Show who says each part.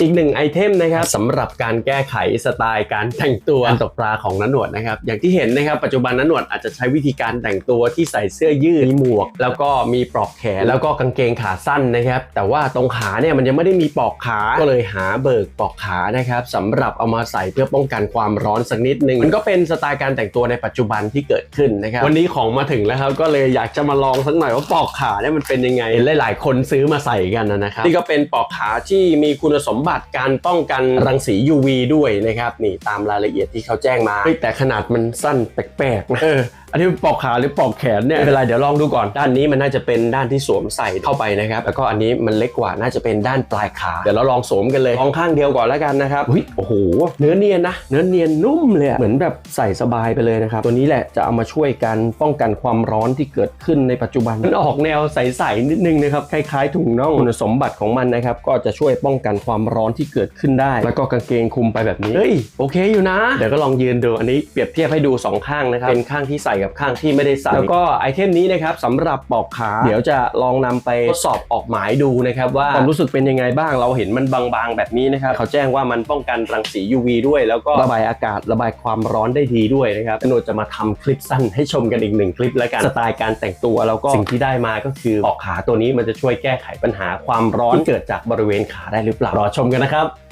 Speaker 1: อีกหนึ่งไอเทมนะครับสำหรับการแก้ไขสไตล์การแต่งตัวการตกปลาของนันหนวดนะครับ อย่างที่เห็นนะครับ ปัจจุบันนันหนวดอาจจะใช้วิธีการแต่งตัวที่ใส่เสื้อยืดมีหมวก แล้วก็มีปลอกแขนแล้วก็กางเกงขาสั้นนะครับ แต่ว่าตรงขาเนี่ยมันยังไม่ได้มีปลอกขาก็เลยหาเบิกปลอกขานะครับสำหรับเอามาใส่เพื่อป้องกันความร้อนสักนิดนึงมันก็เป็นสไตล์การแต่งตัวในปัจจุบันที่เกิดขึ้นนะครับวันนี้ของมาถึงแล้วครับก็เลยอยากจะมาลองสักหน่อยว่าปลอกขาเนี่ยมันเป็นยังไงหลาย ๆ คนซื้อมาใส่กันนะครับนี่ก็เป็นปลอกขาที่มีคุณสมบัติการป้องกันรังสี UV ด้วยนะครับนี่ตามรายละเอียดที่เขาแจ้งมาแต่ขนาดมันสั้นแปลกๆนะอันนี้ปลอกขาหรือปลอกแขนเนี่ยไม่เป็นไรเดี๋ยวลองดูก่อน ด้านนี้มันน่าจะเป็นด้านที่สวมใส่เข้าไปนะครับ แล้วก็อันนี้มันเล็กกว่าน่าจะเป็นด้านปลายขา เดี๋ยวเราลองสวมกันเลยลองข้างเดียวก่อนแล้วกันนะครับเฮ้ยโอ้โห เนื้อเนียนนะ เนื้อเนียนนุ่มเลยเหมือนแบบใส่สบายไปเลยนะครับ ตัวนี้แหละจะเอามาช่วยกันป้องกันความร้อนที่เกิดขึ้นในปัจจุบันมันออกแนวใสๆนิดนึงนะครับคล้ายๆถุงน่องคุณสมบัติของมันนะครับก็จะช่วยป้องกันความร้อนที่เกิดขึ้นได้ แล้วก็กางเกงคลุมไปแบบนี้เฮ้ยโอเคอยู่นะ เดี๋ยวก็ลองยืนดูอันนี้เปรียบเทียบให้ดูสองข้างนะครับเป็นข้างที่ใส่กับข้างที่ไม่ได้ใส่แล้วก็ไอเทมนี้นะครับสำหรับปอกขา เดี๋ยวจะลองนำไปทดสอบออกหมายดูนะครับว่าความรู้สึกเป็นยังไงบ้างเราเห็นมันบางๆ แบบนี้นะครับเขาแจ้งว่ามันป้องกันรังสี UV ด้วย แล้วก็ระบายอากาศระบายความร้อนได้ดีด้วยนะครับโนจะมาทำคลิปสั้นให้ชมกันอีกหนึ่งคลิปแล้วกันสไตล์การแต่งตัวแล้วก็สิ่งที่ได้มาก็คือปอกขาตัวนี้มันจะช่วยแก้ไขปัญหาความร้อนที่เกิดจากบริเวณขาได้หรือเปล่ารอชมกันนะครับ